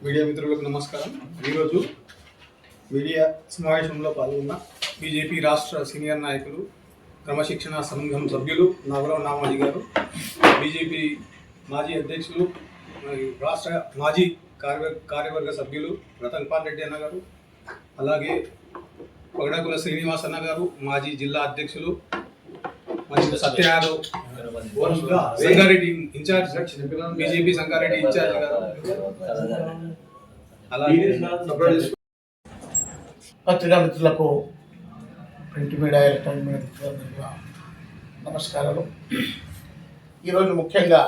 Media మిత్రులకు నమస్కారం. ఈరోజు మీడియా సమావేశంలో పాల్గొన్న బీజేపీ రాష్ట్ర సీనియర్ నాయకులు క్రమశిక్షణ సంఘం సభ్యులు నగరం నామాజీ గారు బీజేపీ మాజీ అధ్యక్షులు మరియు రాష్ట్ర మాజీ కార్య కార్యవర్గ సభ్యులు రతన్ పాల్ రెడ్డి అన్న గారు అలాగే పగడాకుల శ్రీనివాస్ అన్న గారు మాజీ జిల్లా అధ్యక్షులు మరియు Sangareddy incharge BJP Sangareddy incharge గారు. పత్రికా మిత్రులకు ప్రింట్ మీడియా ఎలక్ట్రానిక్ మీడియా మిత్రులందరికీ నమస్కారాలు. ఈరోజు ముఖ్యంగా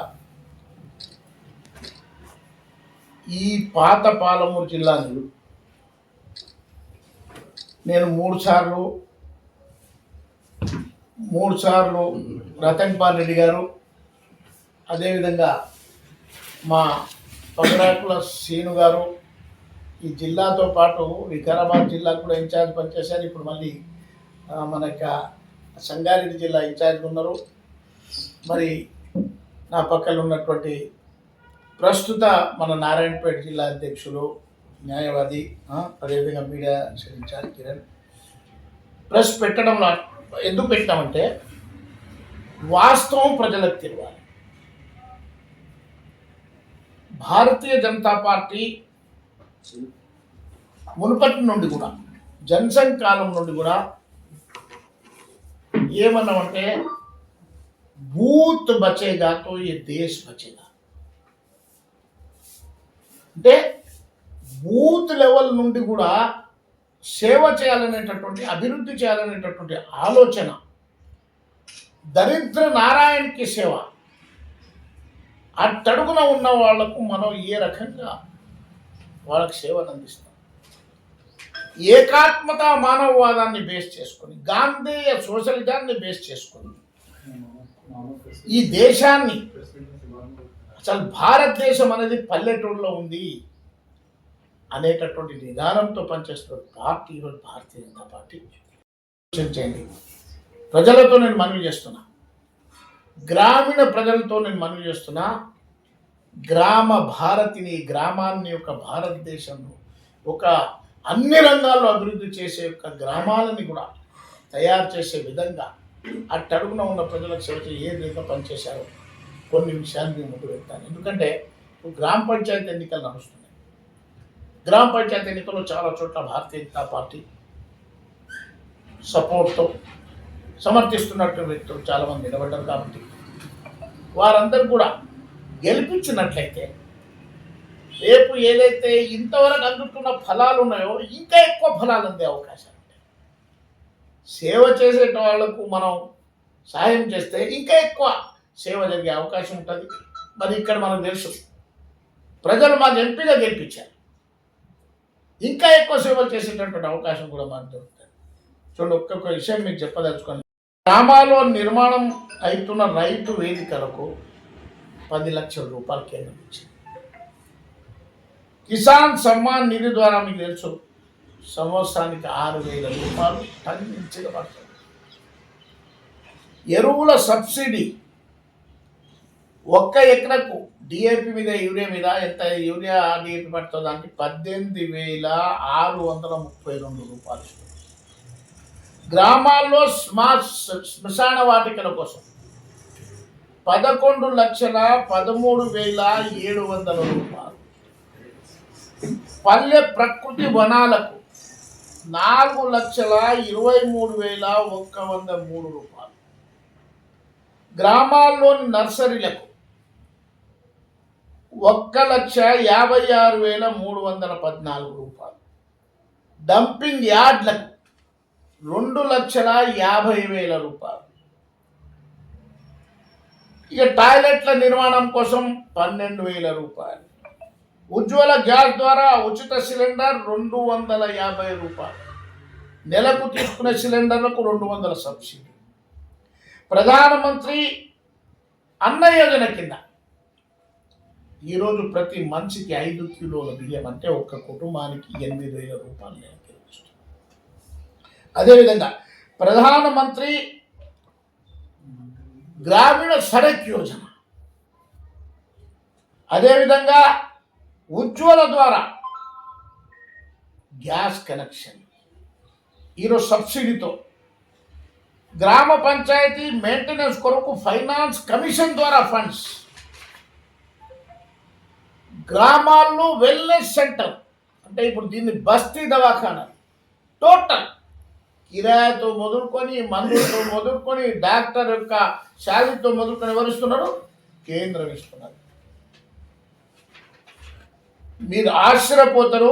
ఈ పాత పాలమూరు జిల్లాను నేను మూడు సార్లు మూడు సార్లు రతన్ పాల్ రెడ్డి గారు అదేవిధంగా మా పగరాకుల శ్రీను గారు ఈ జిల్లాతో పాటు వికారాబాద్ జిల్లా కూడా ఇన్ఛార్జ్ పనిచేశారు. ఇప్పుడు మళ్ళీ మన యొక్క సంగారెడ్డి జిల్లా ఇన్ఛార్జ్ ఉన్నారు. మరి నా పక్కన ఉన్నటువంటి ప్రస్తుత మన నారాయణపేట జిల్లా అధ్యక్షులు న్యాయవాది అదేవిధంగా మీడియా ఇన్ఛార్జ్ కిరణ్. ప్రెస్ పెట్టడంలో ఎందుకు పెట్టామంటే వాస్తవం ప్రజలకు తెలియాలి. భారతీయ జనతా పార్టీ మునుపటి నుండి కూడా జనసంఘ్ కాలం నుండి కూడా ఏమన్నామంటే బూత్ బచేగాతో ఈ ఏ దేశ్ బచేగా అంటే బూత్ లెవెల్ నుండి కూడా సేవ చేయాలనేటటువంటి అభివృద్ధి చేయాలనేటటువంటి ఆలోచన. దరిద్ర నారాయణకి సేవ. అట్టడుగున ఉన్న వాళ్ళకు మనం ఏ రకంగా వాళ్ళకి సేవను అందిస్తాం ఏకాత్మత మానవవాదాన్ని బేస్ చేసుకొని గాంధేయ సోషలిజాన్ని బేస్ చేసుకొని ఈ దేశాన్ని అసలు భారతదేశం అనేది పల్లెటూరులో ఉంది. అనేటటువంటి నిదానంతో పనిచేస్తున్న పార్టీ ఈరోజు భారతీయ జనతా పార్టీ. చేయండి ప్రజలతో నేను మనవి చేస్తున్నా. గ్రామీణ ప్రజలతో నేను మనవి చేస్తున్నా. గ్రామ భారతిని గ్రామాన్ని ఒక భారతదేశంలో ఒక అన్ని రంగాల్లో అభివృద్ధి చేసే యొక్క గ్రామాలని కూడా తయారు చేసే విధంగా అట్టడుగున ఉన్న ప్రజలకు సేవ ఏ విధంగా పనిచేశారో కొన్ని విషయాలు నేను ముందు పెడతాను ఎందుకంటే గ్రామ పంచాయతీ ఎన్నికలు నడుస్తున్నాయి. గ్రామ పంచాయతీ ఎన్నికల్లో చాలా చోట్ల భారతీయ జనతా పార్టీ సపోర్ట్తో సమర్థిస్తున్నట్టు వ్యక్తులు చాలామంది నిలబడ్డారు కాబట్టి వారందరూ కూడా గెలిపించినట్లయితే రేపు ఏదైతే ఇంతవరకు అందుతున్న ఫలాలు ఉన్నాయో ఇంకా ఎక్కువ ఫలాలు అందే అవకాశాలు ఉంటాయి. సేవ చేసే వాళ్ళకు మనం సహాయం చేస్తే ఇంకా ఎక్కువ సేవ జరిగే అవకాశం ఉంటుంది. మరి ఇక్కడ మనకు తెలుసు. ప్రజలు మాకు ఎంపీగా గెలిపించారు. ఇంకా ఎక్కువ సేవలు చేసేటటువంటి అవకాశం కూడా మనకు దొరుకుతుంది. చూడండి ఒక్కొక్క విషయం మీకు చెప్పదలుచుకోండి. గ్రామాల్లో నిర్మాణం అవుతున్న రైతు వేదికలకు పది లక్షల రూపాయలు కేంద్రం ఇచ్చింది. కిసాన్ సమ్మాన్ నిధి ద్వారా మీకు తెలుసు సంవత్సరానికి ఆరు వేల రూపాయలు టన్నించగా పడుతుంది. ఎరువుల సబ్సిడీ ఒక్క ఎకరకు డిఏపి మీద యూరియా మీద ఎంత యూరియా డిఏపి పడుతుంది దానికి పద్దెనిమిది వేల ఆరు వందల ముప్పై రెండు రూపాయలు. గ్రామాల్లో స్మా శ్మశాన వాటికల కోసం పదకొండు లక్షల పదమూడు వేల ఏడు వందల రూపాయలు. పల్లె ప్రకృతి వనాలకు నాలుగు లక్షల ఇరవై మూడు వేల ఒక్క వంద మూడు రూపాయలు. గ్రామాల్లోని నర్సరీలకు ఒక్క లక్ష యాభై ఆరు వేల మూడు వందల పద్నాలుగు రూపాయలు. డంపింగ్ యార్డ్లకు రెండు లక్షల యాభై వేల రూపాయలు. ఇక టాయిలెట్ల నిర్మాణం కోసం పన్నెండు వేల రూపాయలు. ఉజ్వల గ్యాస్ ద్వారా ఉచిత సిలిండర్ రెండు వందల యాభై రూపాయలు. నెలకు తీసుకునే సిలిండర్లకు రెండు వందల సబ్సిడీ. ప్రధానమంత్రి అన్న యోజన కింద ఈరోజు ప్రతి మనిషికి ఐదు కిలోల బియ్యం అంటే ఒక్క కుటుంబానికి ఎనిమిది వేల రూపాయలు నేను లభిస్తుంది అదేవిధంగా ప్రధానమంత్రి గ్రామీణ సడక్ యోజన. అదేవిధంగా ఉజ్వల ద్వారా గ్యాస్ కనెక్షన్. ఈరోజు సబ్సిడీతో గ్రామ పంచాయతీ మెయింటెనెన్స్ కొరకు ఫైనాన్స్ కమిషన్ ద్వారా ఫండ్స్. గ్రామాల్లో వెల్నెస్ సెంటర్ అంటే ఇప్పుడు దీన్ని బస్తీ దవాఖానా. టోటల్ కిరాయితో మొదలుకొని మందులతో మొదలుకొని డాక్టర్ యొక్క శాలరీతో మొదలుకొని ఎవరు ఇస్తున్నారు? కేంద్రం ఇస్తున్నారు. మీరు ఆశ్చర్యపోతారు.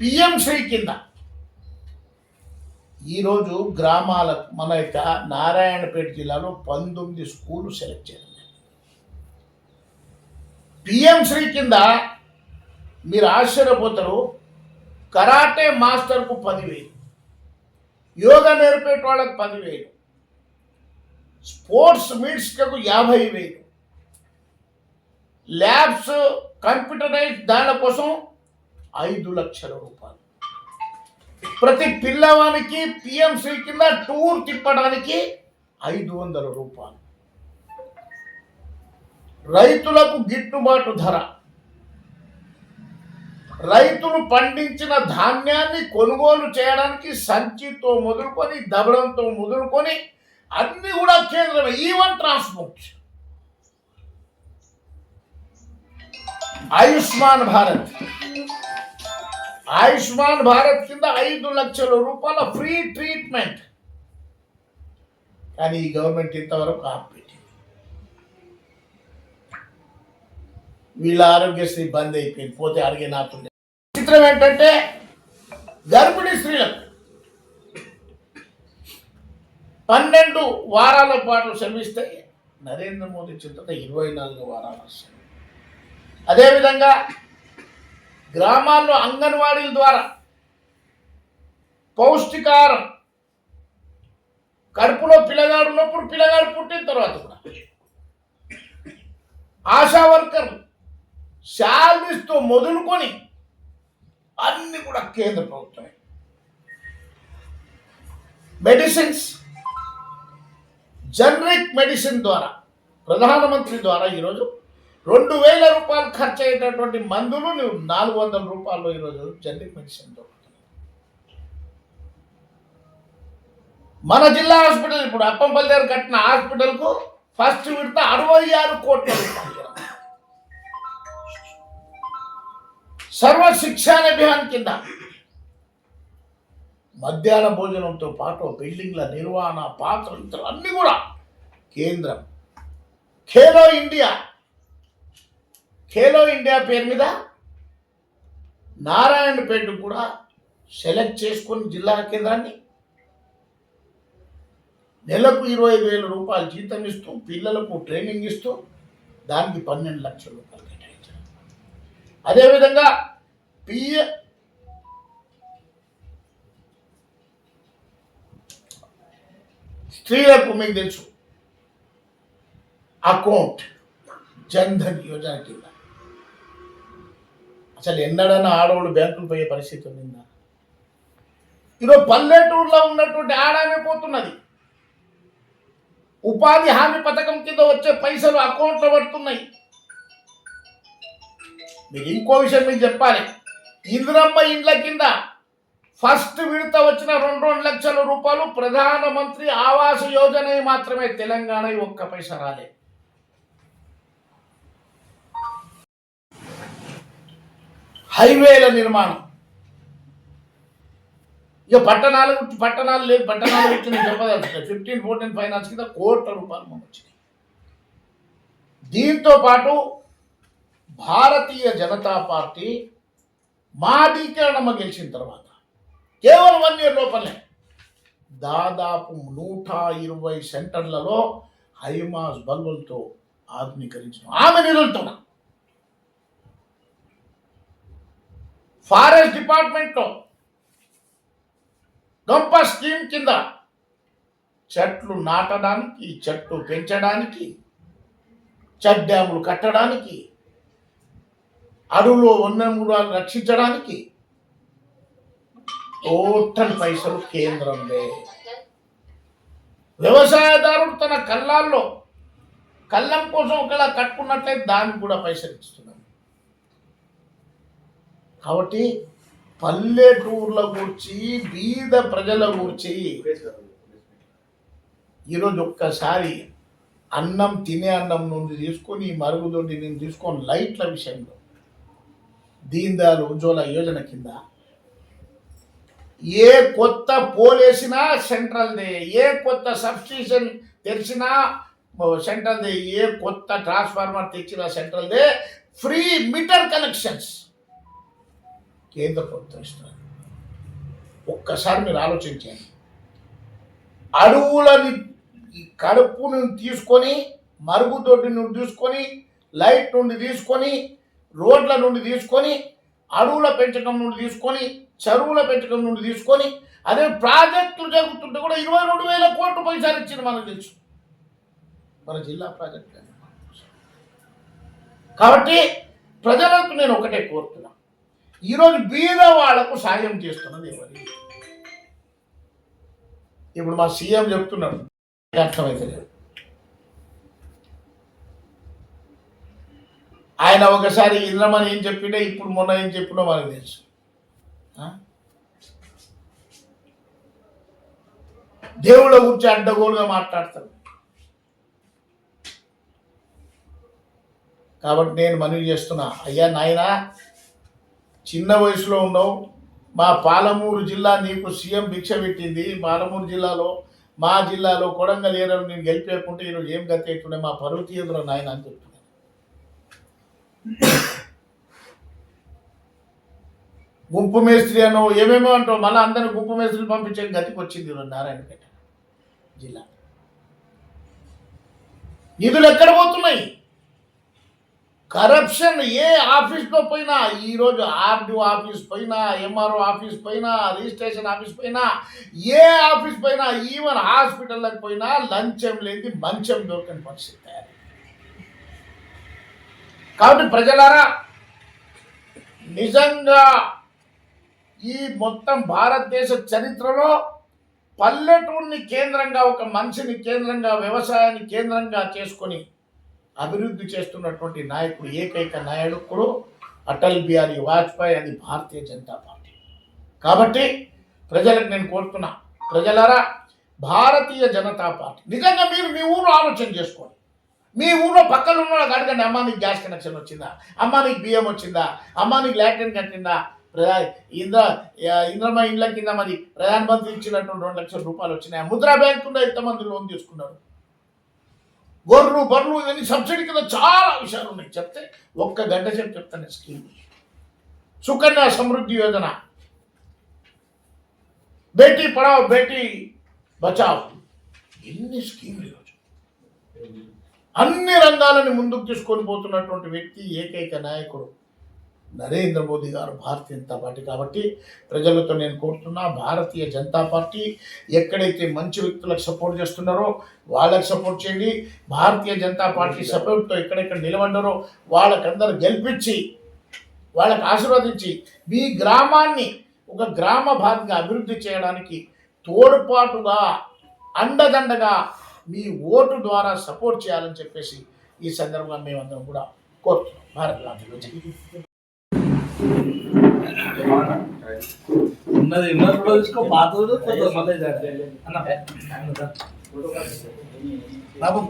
పిఎం శ్రీ కింద. ఈరోజు గ్రామాలకు మన యొక్క నారాయణపేట జిల్లాలో పంతొమ్మిది స్కూళ్ళు సెలెక్ట్ చేయాలి. పిఎం శ్రీ కింద మీరు ఆశ్చర్యపోతారు. కరాటే మాస్టర్కు పదివేలు. యోగా నేర్పేట వాళ్ళకు పదివేలు. స్పోర్ట్స్ మీట్స్కు యాభై వేలు ల్యాబ్స్ కంప్యూటరైజ్ దాని కోసం ఐదు లక్షల రూపాయలు. ప్రతి పిల్లవానికి పిఎంసీ కింద టూర్ తిప్పడానికి ఐదు వందల రూపాయలు. రైతులకు గిట్టుబాటు ధర. రైతులు పండించిన ధాన్యాన్ని కొనుగోలు చేయడానికి సంచితో మొదలుకొని దబడంతో మొదలుకొని అన్ని కూడా కేంద్రమే. Even transport. ఆయుష్మాన్ భారత్. ఆయుష్మాన్ భారత్ కింద ఐదు లక్షల రూపాయల ఫ్రీ ట్రీట్మెంట్. కానీ ఈ గవర్నమెంట్ ఇంతవరకు వీళ్ళ ఆరోగ్యశ్రీ బంద్ అయిపోయింది. పోతే అడిగే నాతుండే చిత్రం ఏంటంటే గర్భిణీ స్త్రీలకు పన్నెండు వారాల పాటు శ్రమిస్తే నరేంద్ర మోదీ చింతత ఇరవై నాలుగు వారాలు వస్తాయి. అదేవిధంగా గ్రామాల్లో అంగన్వాడీల ద్వారా పౌష్టికారం కడుపులో పిల్లగాడు ఉన్నప్పుడు పిల్లగాడు పుట్టిన తర్వాత కూడా ఆశా వర్కర్లు శాలరీస్తో మొదలుకొని అన్ని కూడా కేంద్ర ప్రభుత్వమే. మెడిసిన్స్ జనరిక్ మెడిసిన్ ద్వారా ప్రధానమంత్రి ద్వారా ఈరోజు రెండు వేల రూపాయలు ఖర్చు అయ్యేటటువంటి మందులు నువ్వు నాలుగు వందల రూపాయలు ఈరోజు జనరిక్ మెడిసిన్ దొరుకుతుంది మన జిల్లా హాస్పిటల్ ఇప్పుడు అప్పంపల్లి దగ్గర కట్టిన హాస్పిటల్కు ఫస్ట్ విడత అరవై ఆరు కోట్ల రూపాయలు సర్వ శిక్షా అభియాన్ కింద. మధ్యాహ్న భోజనంతో పాటు బిల్డింగ్ల నిర్వహణ పాత్రలు ఇతరులు అన్నీ కూడా కేంద్రం. ఖేలో ఇండియా. ఖేలో ఇండియా పేరు మీద నారాయణపేట కూడా సెలెక్ట్ చేసుకుని జిల్లా కేంద్రాన్ని. నెలకు ఇరవై వేల రూపాయలు జీతం ఇస్తూ పిల్లలకు ట్రైనింగ్ ఇస్తూ దానికి పన్నెండు లక్షల రూపాయలు కేటాయించారు. అదేవిధంగా పిఏ స్త్రీలకు మీకు తెలుసు అకౌంట్ జన్ధన్ యోజన కింద అసలు ఎన్నడన్నా ఆడవాళ్ళు బ్యాంకులు పోయే పరిస్థితి ఉందా ఈరోజు పల్లెటూరులో ఉన్నటువంటి ఆడామే పోతున్నది ఉపాధి హామీ పథకం కింద వచ్చే పైసలు అకౌంట్లో పడుతున్నాయి మీరు ఇంకో విషయం మీకు చెప్పాలి ఇందిరమ్మ ఇండ్ల కింద ఫస్ట్ విడత వచ్చిన రెండు రెండు లక్షల రూపాయలు ప్రధానమంత్రి ఆవాస్ యోజన మాత్రమే తెలంగాణ ఒక్క పైసా రాలే. హైవేల నిర్మాణం. ఇక పట్టణాలు పట్టణాలు లేదు పట్టణాలు వచ్చిన చెప్పదలుచుకోలేదు ఫిఫ్టీన్ ఫోర్టీన్ ఫైనాన్స్ కింద కోట్ల రూపాయలు మనకు వచ్చినాయి. దీంతో పాటు భారతీయ జనతా పార్టీ మాదీకరణమ్మ గెలిచిన తర్వాత. కేవలం వన్ ఇయర్ లోపలే. దాదాపు నూట ఇరవై సెంటర్లలో హైమాస్ బల్బులతో ఆధునీకరించిన ఆమె నిధులతో ఫారెస్ట్ డిపార్ట్మెంట్లో గొప్ప స్కీమ్ కింద చెట్లు నాటడానికి చెట్లు పెంచడానికి చెట్ డ్యాములు కట్టడానికి అడవులో వన్యమూలాలు రక్షించడానికి టోటల్ పైసలు కేంద్రంలే. వ్యవసాయదారుడు తన కళ్ళాల్లో కళ్ళం కోసం ఒకలా కట్టుకున్నట్లయితే దానికి కూడా పైసలు ఇస్తున్నాం కాబట్టి పల్లెటూర్ల గురించి బీద ప్రజల గురించి ఈరోజు ఒక్కసారి అన్నం తినే అన్నం నుండి తీసుకొని మరుగుదొడ్డి నేను తీసుకొని లైట్ల విషయంలో దీన్ దయాళ్ ఉజ్వల యోజన కింద ఏ కొత్త పోలేసినా సెంట్రల్దే ఏ కొత్త సబ్స్టేషన్ తెరిచినా సెంట్రల్దే ఏ కొత్త ట్రాన్స్ఫార్మర్ తెచ్చినా సెంట్రల్దే ఫ్రీ మీటర్ కనెక్షన్స్ కేంద్ర ప్రభుత్వం ఇస్తున్నారు ఒక్కసారి మీరు ఆలోచించండి. అడవులని కడుపు నుండి తీసుకొని మరుగుదొడ్డి నుండి తీసుకొని లైట్ నుండి తీసుకొని రోడ్ల నుండి తీసుకొని అడవుల పెంచకం నుండి తీసుకొని చెరువుల పెంచకం నుండి తీసుకొని అదే ప్రాజెక్టులు జరుగుతుంటే కూడా ఇరవై రెండు వేల కోట్లు పైసలు ఇచ్చింది మనకు తెలుసు. మన జిల్లా ప్రాజెక్టు కాబట్టి ప్రజలకు నేను ఒకటే కోరుతున్నా. ఈరోజు బీద వాళ్ళకు సాయం చేస్తున్నది ఎవరి? ఇప్పుడు మా సీఎం చెప్తున్నాడు. అర్థమైతే లేదు ఆయన ఒకసారి ఇంద్రమని ఏం చెప్పిండే ఇప్పుడు మొన్న ఏం చెప్పినో మనకు తెలుసు. దేవుళ్ళ గురించి అడ్డగోలుగా మాట్లాడతారు కాబట్టి నేను మనవి చేస్తున్నా అయ్యా నాయనా చిన్న వయసులో ఉన్నావు. మా పాలమూరు జిల్లా నీకు సీఎం భిక్ష పెట్టింది. పాలమూరు జిల్లాలో మా జిల్లాలో కొడంగల్ ఏరియాలో నేను గెలిపేయకుంటే ఈరోజు ఏం గతి అవుతుండే? మా పరువు తీయదురా నాయన అని చెప్తున్నాను గుంపు మేస్త్రి అనో ఏమేమో అంటావు? మళ్ళీ అందరిని గుంపు మేస్త్రిని పంపించే గతికి వచ్చింది నారాయణపేట జిల్లా. నిధులు ఎక్కడ పోతున్నాయి? కరప్షన్ ఏ ఆఫీస్లో పోయినా ఈరోజు ఆర్డీఓ ఆఫీస్ పోయినా ఎంఆర్ఓ ఆఫీస్ పోయినా రిజిస్ట్రేషన్ ఆఫీస్ పోయినా ఏ ఆఫీస్ పోయినా ఈవెన్ హాస్పిటల్లకు పోయినా లంచం లేని మంచం దొరకని పరిస్థితి తయారు కాబట్టి ప్రజలారా నిజంగా ఈ మొత్తం భారతదేశ చరిత్రలో పల్లెటూరిని కేంద్రంగా ఒక మనిషిని కేంద్రంగా వ్యవసాయాన్ని కేంద్రంగా చేసుకొని అభివృద్ధి చేస్తున్నటువంటి నాయకుడు ఏకైక నాయకుడు అటల్ బిహారీ వాజ్పేయి అది భారతీయ జనతా పార్టీ. కాబట్టి ప్రజలకు నేను కోరుతున్నా ప్రజలారా భారతీయ జనతా పార్టీ నిజంగా మీరు మీ ఊరు ఆలోచన చేసుకోండి. మీ ఊళ్ళో పక్కన ఉన్న వాళ్ళకి అడగండి అమ్మా నీకు గ్యాస్ కనెక్షన్ వచ్చిందా? అమ్మా నీకు బియ్యం వచ్చిందా? అమ్మా నీకు లాట్రిన్ కట్టిందా? ప్రధా ఇంద్ర ఇంద్రమ ఇండ్ల కింద మరి ప్రధానమంత్రి ఇచ్చినటువంటి రెండు లక్షల రూపాయలు వచ్చినాయి. ముద్రా బ్యాంకులో ఎంతమంది లోన్ తీసుకున్నారు. గొర్రెలు బర్రెలు ఇవన్నీ సబ్సిడీ కింద చాలా విషయాలు ఉన్నాయి. చెప్తే ఒక్క గంట సేపు చెప్తాను స్కీమ్ సుకన్య సమృద్ధి యోజన. బేటీ పడావ్ బేటీ బచావ్. ఎన్ని స్కీములు ఈరోజు అన్ని రంగాలని ముందుకు తీసుకొని పోతున్నటువంటి వ్యక్తి ఏకైక నాయకుడు నరేంద్ర మోదీ గారు భారతీయ జనతా పార్టీ. కాబట్టి ప్రజలతో నేను కోరుతున్నా భారతీయ జనతా పార్టీ ఎక్కడైతే మంచి వ్యక్తులకు సపోర్ట్ చేస్తున్నారో వాళ్ళకి సపోర్ట్ చేయండి. భారతీయ జనతా పార్టీ సపోర్ట్తో ఎక్కడెక్కడ నిలబడ్డారో వాళ్ళకందరూ గెలిపించి వాళ్ళకి ఆశీర్వదించి మీ గ్రామాన్ని ఒక గ్రామ భాగంగా అభివృద్ధి చేయడానికి తోడ్పాటుగా అండదండగా మీ ఓటు ద్వారా సపోర్ట్ చేయాలని చెప్పేసి ఈ సందర్భంగా మేమందరం కూడా కోరుతున్నాం. భారత్ లాంటి ఉన్నది ఉన్నప్పుడు తీసుకో పాత కొత్త మళ్ళీ అన్న. బాబు.